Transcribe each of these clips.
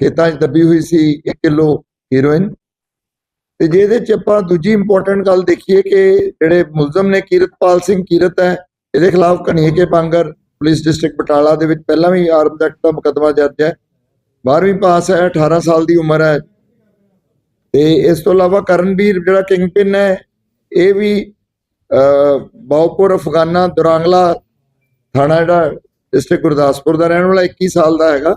ਖੇਤਾਂ 'ਚ ਦੱਬੀ ਹੋਈ ਸੀ 1 ਕਿਲੋ ਹੀਰੋਇਨ ਤੇ ਜੇ ਇਹਦੇ ਚ ਆਪਾਂ ਦੂਜੀ ਇੰਪੋਰਟੈਂਟ ਗੱਲ ਦੇਖੀਏ ਕਿ ਜਿਹੜੇ ਮੁਲਜ਼ਮ ਨੇ ਕੀਰਤਪਾਲ ਸਿੰਘ ਕੀਰਤ ਹੈ ਇਹਦੇ ਖਿਲਾਫ ਘਣੀਏ ਪਾਂਗਰ ਪੁਲਿਸ ਡਿਸਟ੍ਰਿਕਟ ਬਟਾਲਾ ਦੇ ਵਿੱਚ ਪਹਿਲਾਂ ਵੀ ਆਰਮ ਐਕਟ ਦਾ ਮੁਕੱਦਮਾ ਦਰਜ ਹੈ। 12ਵੀਂ ਪਾਸ ਹੈ 18 ਸਾਲ ਦੀ ਉਮਰ ਹੈ। ਤੇ ਇਸ ਤੋਂ ਇਲਾਵਾ ਕਰਨਵੀਰ ਜਿਹੜਾ ਕਿੰਗਪਿਨ ਹੈ ਇਹ ਵੀ ਅਹ, ਬਾਉਪੁਰ ਅਫਗਾਨਾ ਦੁਰਾਂਗਲਾ ਥਾਣਾ ਜਿਹੜਾ ਡਿਸਟ੍ਰਿਕਟ ਗੁਰਦਾਸਪੁਰ ਦਾ ਰਹਿਣ ਵਾਲਾ 21 ਸਾਲ ਦਾ ਹੈਗਾ।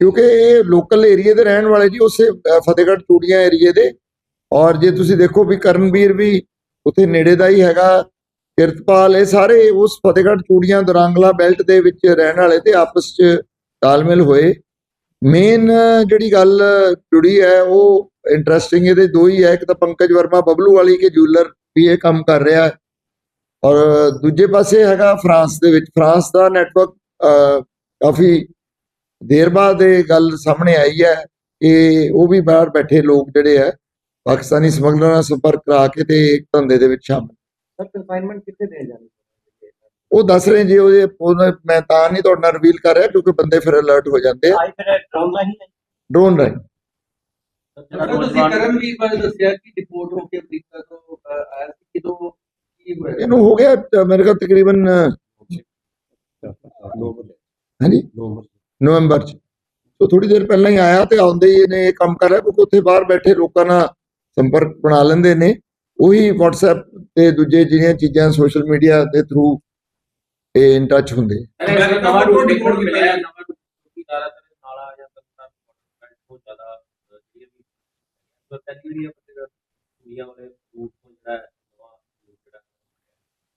ਕਿਉਂਕਿ ਇਹ ਲੋਕਲ ਏਰੀਆ ਦੇ ਰਹਿਣ ਵਾਲੇ ਜੀ, ਉਸੇ ਫਤਿਹਗੜ੍ਹ ਚੂੜੀਆਂ ਏਰੀਏ ਦੇ। ਔਰ ਜੇ ਤੁਸੀਂ ਦੇਖੋ ਵੀ ਕਰਨਵੀਰ ਵੀ ਉੱਥੇ ਨੇੜੇ ਦਾ ਹੀ ਹੈਗਾ। ਕਿਰਤਪਾਲ, ਇਹ ਸਾਰੇ ਉਸ ਫਤਿਹਗੜ੍ਹ ਚੂੜੀਆਂ ਦੁਰਾਂਗਲਾ ਬੈਲਟ ਦੇ ਵਿੱਚ ਰਹਿਣ ਵਾਲੇ ਤੇ ਆਪਸ 'ਚ ਤਾਲਮੇਲ ਹੋਏ। ਮੇਨ ਜਿਹੜੀ ਗੱਲ ਜੁੜੀ ਹੈ, ਉਹ ਇੰਟਰਸਟਿੰਗ ਇਹਦੇ ਦੋ ਹੀ ਹੈ। ਇੱਕ ਤਾਂ ਪੰਕਜ ਵਰਮਾ ਬਬਲੂ ਵਾਲੀ ਕੇ ਜੂਲਰ ਵੀ ਇਹ ਕੰਮ ਕਰ ਰਿਹਾ ਹੈ। ਔਰ ਦੂਜੇ ਪਾਸੇ ਹੈਗਾ ਫਰਾਂਸ ਦੇ ਵਿੱਚ। ਫਰਾਂਸ ਦਾ ਨੈਟਵਰਕ ਕਾਫੀ ਦੇਰ ਬਾਅਦ ਇਹ ਗੱਲ ਸਾਹਮਣੇ ਆਈ ਹੈ ਕਿ ਉਹ ਵੀ ਬਾਹਰ ਬੈਠੇ ਲੋਕ ਜਿਹੜੇ ਆ ਪਾਕਿਸਤਾਨੀ ਸਮਗਲਰਾਂ ਨਾਲ ਸੰਪਰਕ ਕਰਾ ਕੇ ਤੇ ਇੱਕ ਧੰਦੇ ਦੇ ਵਿੱਚ ਸ਼ਾਮਲ। ਸਰ ਕਨਫਾਈਨਮੈਂਟ ਕਿੱਥੇ ਦੇ ਜਾਣੀ ਉਹ ਦੱਸ ਰਹੇ ਜੀ ਉਹਦੇ ਮੈਂ ਤਾਂ ਨਹੀਂ ਤੁਹਾਡੇ ਨਾਲ ਰਿਵੀਲ ਕਰ ਰਿਹਾ ਕਿਉਂਕਿ ਬੰਦੇ ਫਿਰ ਅਲਰਟ ਹੋ ਜਾਂਦੇ ਆ। ਫਿਰ ਡਰੋਨ ਰਾਹੀਂ ਸਰ ਤੁਸੀਂ ਕਰਮਵੀਰ ਬਾਰੇ ਦੱਸਿਆ ਕਿ ਡਿਪੋਰਟ ਹੋ ਕੇ ਅਮਰੀਕਾ ਤੋਂ ਅਹ, ਆਇਆ ਸੀ ਕਿਦੋਂ ਕੀ ਹੋਇਆ? ਇਹਨੂੰ ਹੋ ਗਿਆ ਮੇਰੇ ਖਿਆਲ ਤਕਰੀਬਨ ਹਾਂਜੀ। ਨਵੰਬਰ ਚ। ਸੋ ਥੋੜੀ ਦੇਰ ਪਹਿਲਾਂ ਹੀ ਆਇਆ ਤੇ ਆਉਂਦੇ ਹੀ ਇਹਨੇ ਇਹ ਕੰਮ ਕਰ ਰਿਹਾ ਕਿਉਂਕਿ ਉੱਥੇ ਬਾਹਰ ਬੈਠੇ ਲੋਕਾਂ ਨਾਲ ਸੰਪਰਕ ਬਣਾ ਲੈਂਦੇ ਨੇ। ਉਹੀ WhatsApp ਤੇ ਦੂਜੇ ਜਿਹੜੀਆਂ ਚੀਜ਼ਾਂ ਸੋਸ਼ਲ ਮੀਡੀਆ ਦੇ ਥਰੂ ਇਹ ਇਨ ਟੱਚ ਹੁੰਦੇ।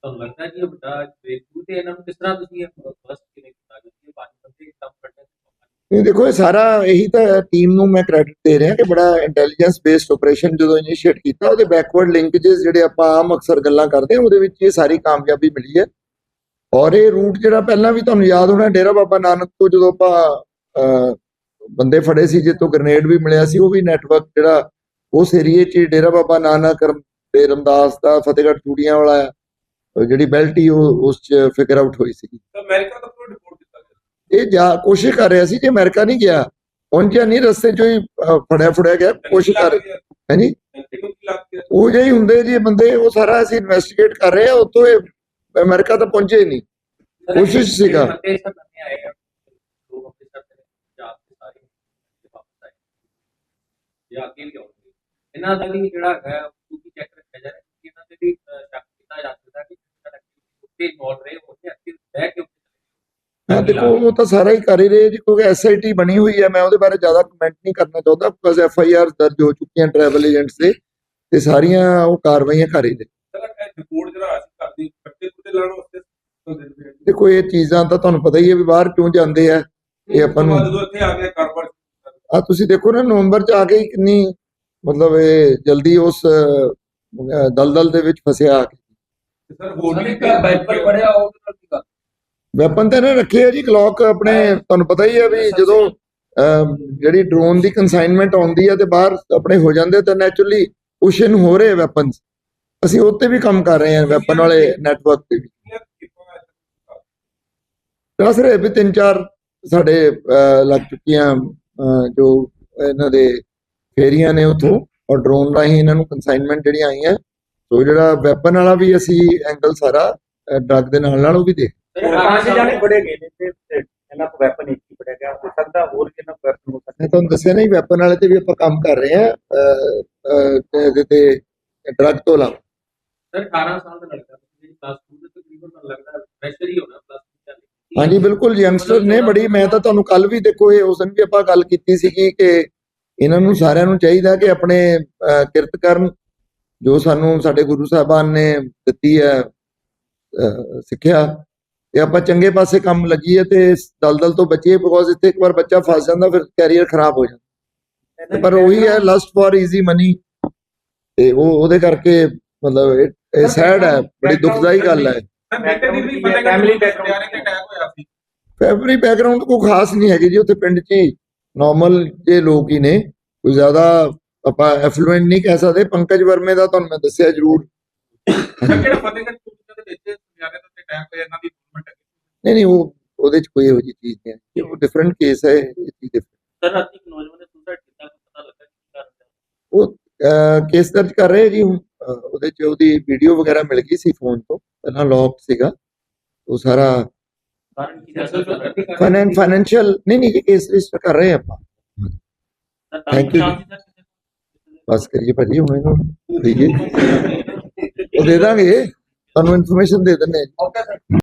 ਤੁਹਾਨੂੰ ਲੱਗਦਾ ਕਿ ਇਹ ਵੱਡਾ ਬ੍ਰੇਕਥਰੂ ਤੇ ਇਹਨਾਂ ਨੂੰ ਕਿਸ ਤਰ੍ਹਾਂ ਤੁਸੀਂ ਫਸਟ ਕਿਵੇਂ ਕੀਤਾ ਕਿਉਂਕਿ ਇਹ ਬਾਕੀ ਬੰਦੇ ਕੰਮ ਕਰਦੇ ਨੇ ਇਹ ਦੇਖੋ, ਇਹ ਸਾਰਾ ਇਹੀ ਤਾਂ ਟੀਮ ਨੂੰ ਮੈਂ ਕ੍ਰੈਡਿਟ ਦੇ ਰਿਹਾ ਕਿ ਬੜਾ ਇੰਟੈਲੀਜੈਂਸ ਬੇਸਡ ਆਪਰੇਸ਼ਨ ਜਦੋਂ ਇਨੀਸ਼ੀਏਟ ਕੀਤਾ, ਉਹਦੇ ਬੈਕਵਰਡ ਲਿੰਕੇजेस ਜਿਹੜੇ ਆਪਾਂ ਆਮ ਅਕਸਰ ਗੱਲਾਂ ਕਰਦੇ ਹਾਂ ਉਹਦੇ ਵਿੱਚ ਇਹ ਸਾਰੀ ਕਾਮਯਾਬੀ ਮਿਲੀ ਹੈ। ਔਰ ਇਹ ਰੂਟ ਜਿਹੜਾ ਪਹਿਲਾਂ ਵੀ ਤੁਹਾਨੂੰ ਯਾਦ ਹੋਣਾ, ਡੇਰਾ ਬਾਬਾ ਨਾਨਕ ਤੋਂ ਜਦੋਂ ਆਪਾਂ ਬੰਦੇ ਫੜੇ ਸੀ ਜਿੱਤੋਂ ਗ੍ਰਨੇਡ ਵੀ ਮਿਲਿਆ ਸੀ, ਉਹ ਵੀ ਨੈਟਵਰਕ ਜਿਹੜਾ, ਉਸ ਏਰੀਏ 'ਚ ਡੇਰਾ ਬਾਬਾ ਨਾਨਕ ਤੇ ਰਮਦਾਸ ਦਾ, ਫਤਿਹਗੜ੍ਹ ਚੂੜੀਆਂ ਵਾਲਾ, ਜਿਹੜੀ ਬੈਲਟ ਹੀ ਉਹ, ਉਸ 'ਚ ਫਿਗਰ ਆਊਟ ਹੋਈ ਸੀ ਅਮਰੀਕਾ ਤੋਂ ਕਿਉਂ ਇਹ ਜਾ ਕੋਸ਼ਿਸ਼ ਕਰ ਰਿਹਾ ਸੀ ਕਿ ਅਮਰੀਕਾ ਨਹੀਂ ਗਿਆ। ਪਹੁੰਚਿਆ ਨਹੀਂ ਰਸਤੇ ਚੋਂ ਹੀ ਫੜਿਆ ਫੜਿਆ ਗਿਆ ਕੋਸ਼ਿਸ਼ ਕਰ ਲੱਗ ਗਿਆ ਉਹ ਜਿਹੇ ਹੀ ਹੁੰਦੇ ਜੀ ਬੰਦੇ ਉਹ ਸਾਰਾ ਅਸੀਂ ਇਨਵੈਸਟੀਗੇਟ ਕਰ ਰਹੇ ਆ ਉੱਥੋਂ ਇਹ ਅਮਰੀਕਾ ਤਾਂ ਪਹੁੰਚੇ ਹੀ ਨਹੀਂ। ਕੋਸ਼ਿਸ਼ ਸੀਗਾ। ਜਾਂ ਇਹਨਾਂ ਦਾ ਵੀ ਜਿਹੜਾ ਹੈ ਦੇਖੋ ਉਹ ਤਾਂ ਸਾਰਾ ਹੀ ਕਰ ਹੀ ਰਹੇ ਜੀ ਕਿਉਂਕਿ ਐਸਆਈਟੀ ਬਣੀ ਹੋਈ ਹੈ ਮੈਂ ਉਹਦੇ ਬਾਰੇ ਜ਼ਿਆਦਾ ਕਮੈਂਟ ਨਹੀਂ ਕਰਨਾ ਚਾਹੁੰਦਾ ਬਿਕਾਜ਼ ਐਫਆਈਆਰ ਦਰਜ ਹੋ ਚੁੱਕੀਆਂ ਟਰੈਵਲ ਏਜੰਟਸ ਦੇ ਤੇ ਸਾਰੀਆਂ ਉਹ ਕਾਰਵਾਈਆਂ ਕਰ ਹੀ ਰਹੇ। ਜਿਹੜਾ ਅਸੀਂ ਕਰਦੇ ਕੱਟੇ ਵਾਸਤੇ ਦੇਖੋ ਇਹ ਚੀਜ਼ਾਂ ਤਾਂ ਤੁਹਾਨੂੰ ਪਤਾ ਹੀ ਹੈ ਵੀ ਬਾਹਰ ਕਿਉਂ ਜਾਂਦੇ ਆ ਇਹ ਆਪਾਂ ਨੂੰ ਜਦੋਂ ਇੱਥੇ ਆ ਗਿਆ ਕਾਰੋਬਾਰ ਆ ਤੁਸੀਂ ਦੇਖੋ ਨਾ ਨਵੰਬਰ ਚ ਆ ਕੇ ਕਿੰਨੀ ਮਤਲਬ ਇਹ ਜਲਦੀ ਉਸ ਦਲਦਲ ਦੇ ਵਿੱਚ ਫਸਿਆ ਆ ਕੇ। ਸਰ ਹੋਰ ਵੀ ਵਾਈਪਰ ਪੜਿਆ ਕਰ ਵੈਪਨ ਤਾਂ ਇਹਨੇ ਰੱਖੇ ਆ ਜੀ ਕਲੌਕ ਆਪਣੇ ਤੁਹਾਨੂੰ ਪਤਾ ਹੀ ਹੈ ਵੀ ਜਦੋਂ ਜਿਹੜੀ ਡਰੋਨ ਦੀ ਕਨਸਾਈਨਮੈਂਟ ਆਉਂਦੀ ਹੈ ਤੇ ਬਾਹਰ ਆਪਣੇ ਹੋ ਜਾਂਦੇ ਤਾਂ ਨੈਚੁਰਲੀ ਪੁਸ਼ਨ ਹੋ ਰਹੇ ਵੈਪਨਸ ਅਸੀਂ ਉੱਤੇ ਵੀ ਕੰਮ ਕਰ ਰਹੇ ਹਾਂ ਵੈਪਨ ਵਾਲੇ ਨੈਟਵਰਕ ਤੇ ਵੀ। ਦੱਸ ਰਹੇ ਵੀ ਤਿੰਨ ਚਾਰ ਸਾਡੇ ਲੱਗ ਚੁੱਕੀਆਂ ਜੋ ਇਹਨਾਂ ਦੇ ਫੇਰੀਆਂ ਨੇ ਉਥੋਂ ਔਰ ਡਰੋਨ ਰਾਹੀਂ ਇਹਨਾਂ ਨੂੰ ਕਨਸਾਈਨਮੈਂਟ ਜਿਹੜੀਆਂ ਆਈਆਂ ਸੋ ਜਿਹੜਾ ਵੈਪਨ ਵਾਲਾ ਵੀ ਅਸੀਂ ਐਂਗਲ ਸਾਰਾ ਡਰਗ ਦੇ ਨਾਲ ਨਾਲ ਉਹ ਵੀ ਦੇਖ ਪੰਜ ਜਾਣੇ ਫੜੇ ਗਏ ਨੇ ਤੇ ਤੇ ਇਹਨਾਂ ਕੋਲ ਵੈਪਨ ਇੱਕ ਹੀ ਫੜਿਆ ਗਿਆ। ਹੋ ਸਕਦਾ ਹੋਰ ਕਿੰਨਾ ਵੈਪਨ ਹੋ ਸਕਦਾ। ਮੈਂ ਤੁਹਾਨੂੰ ਦੱਸਿਆ ਨਹੀਂ ਵੈਪਨ ਵਾਲੇ ਤੇ ਵੀ ਆਪਾਂ ਕੰਮ ਕਰ ਰਹੇ ਅਹ, ਤੇ ਇਹਦੇ ਤੇ ਡਰਗ ਤੋਂ ਇਲਾਵਾ। ਸਰ 18 ਸਾਲ ਦਾ ਲੜਕਾ ਤੁਸੀਂ ਜਿਹੜੀ ਪਲੱਸ 2 ਦੇ ਤਕਰੀਬਨ ਮੈਨੂੰ ਲੱਗਦਾ ਪ੍ਰੈਸ਼ਰ ਹੀ ਹੋਣਾ ਪਲੱਸ 2 ਚੱਲ ਹਾਂਜੀ ਬਿਲਕੁਲ ਯੰਗਸਟਰ ਨੇ ਬੜੀ ਮੈਂ ਤਾਂ ਤੁਹਾਨੂੰ ਕੱਲ ਵੀ ਦੇਖੋ ਇਹ ਉਸ ਦਿਨ ਵੀ ਆਪਾਂ ਗੱਲ ਕੀਤੀ ਸੀਗੀ ਕਿ ਇਹਨਾਂ ਨੂੰ ਸਾਰਿਆਂ ਨੂੰ ਚਾਹੀਦਾ ਕਿ ਆਪਣੇ ਕਿਰਤ ਕਰਨ ਜੋ ਸਾਨੂੰ ਸਾਡੇ ਗੁਰੂ ਸਾਹਿਬਾਨ ਨੇ ਦਿੱਤੀ ਹੈ ਸਿੱਖਿਆ ਤੇ ਆਪਾਂ ਚੰਗੇ ਪਾਸੇ ਕੰਮ ਲੱਗੀਏ ਤੇ ਇਸ ਦਲਦਲ ਤੋਂ ਬਚੀਏ ਬਿਕੋਜ਼ ਇੱਥੇ ਇੱਕ ਵਾਰ ਬੱਚਾ ਫਸ ਜਾਂਦਾ ਫਿਰ ਕੈਰੀਅਰ ਖਰਾਬ ਹੋ ਜਾਂਦਾ। ਪਰ ਉਹੀ ਹੈ ਲਸਟ ਫॉर ਈਜ਼ੀ ਮਨੀ ਤੇ ਉਹ ਉਹਦੇ ਕਰਕੇ ਮਤਲਬ ਇਹ- ਇਹ ਸੈਡ ਹੈ ਬੜੀ ਦੁਖਦਾਈ ਗੱਲ ਹੈ। ਫੈਮਿਲੀ ਬੈਕਗ੍ਰਾਉਂਡ ਕੋਈ ਖਾਸ ਨਹੀਂ ਹੈਗੀ ਜੀ ਉੱਥੇ ਪਿੰਡ 'ਚ ਹੀ ਨਾਰਮਲ ਜੇ ਲੋਕ ਹੀ ਨੇ ਕੋਈ ਜ਼ਿਆਦਾ ਆਪਾਂ ਐਫਲੂਐਂਟ ਨਹੀਂ ਕਹਿ ਸਕਦੇ। ਪੰਕਜ ਵਰਮੇ ਦਾ ਤੁਹਾਨੂੰ ਮੈਂ ਦੱਸਿਆ ਜ਼ਰੂਰ। ਜਿਹੜਾ ਫਤਿਹਗੜ੍ਹ ਦੇ ਵਿੱਚ ਹਰਿਆਣੇ ਤੋਂ ਅਟੈਕ ਹੋਇਆ ਇਹਨਾਂ ਦੀ ਨਹੀਂ ਨਹੀਂ ਉਹ ਉਹਦੇ 'ਚ ਕੋਈ ਇਹੋ ਜਿਹੀ ਚੀਜ਼ ਨਹੀਂ ਹੈ। ਉਹ ਡਿਫਰੈਂਟ ਕੇਸ ਹੈ ਇਹ ਚੀਜ਼ different। ਸਰ ਰਾਤੀ ਇੱਕ ਨੌਜਵਾਨ ਨੇ ਸੁਸਾਈਡ ਕੀਤਾ ਪਤਾ ਲੱਗਾ ਕੀ ਕਾਰਨ ਉਹ ਕੇਸ ਦਰਜ ਕਰ ਰਹੇ ਜੀ ਹੁਣ। ਅਹ, ਉਹਦੇ 'ਚ ਉਹਦੀ ਵੀਡੀਓ ਵਗੈਰਾ ਮਿਲ ਗਈ ਸੀ ਫੋਨ ਤੋਂ। ਪਹਿਲਾਂ ਲੌਕ ਸੀਗਾ। ਉਹ ਸਾਰਾ ਕਾਰਨ ਕੀ ਦੱਸ ਫਾਈਨੈਂਸ਼ੀਅਲ ਨਹੀਂ ਨਹੀਂ ਇਹ ਕੇਸ ਰਜਿਸਟਰ ਕਰ ਰਹੇ ਆਪਾਂ। Thank you। ਬਸ ਕਰੀਏ ਭਾਜੀ ਹੁਣ ਇਹਨੂੰ ਦਈਏ ਉਹ ਦੇ ਦਾਂਗੇ। ਤੁਹਾਨੂੰ ਇਨਫੋਰਮੇਸ਼ਨ ਦੇ ਦਿੰਦੇ ਹਾਂ ਜੀ। Okay sir